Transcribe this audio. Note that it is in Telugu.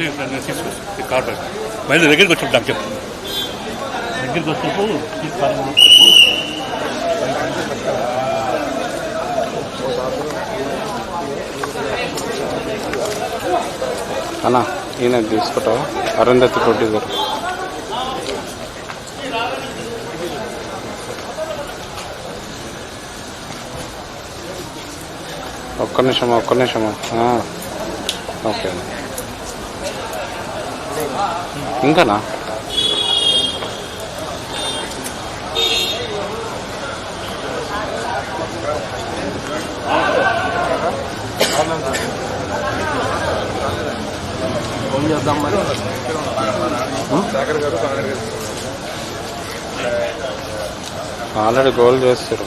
తీసుకొచ్చి కార్ కార్డు మళ్ళీ దగ్గరికి వచ్చినప్పుడు నాకు చెప్పు. దగ్గరికి వచ్చినప్పుడు ఈ కార్డు అన్న ఈయన తీసుకుంటావా? అరుంధతి ప్రొడ్యూసర్ ఒక్క నిమిషమా ఒక్క నిమిషమా ఓకే అన్న. ఇంకానా? ఫోన్ చేద్దాం మరి. ఆల్రెడీ గోల్ చేస్తారు.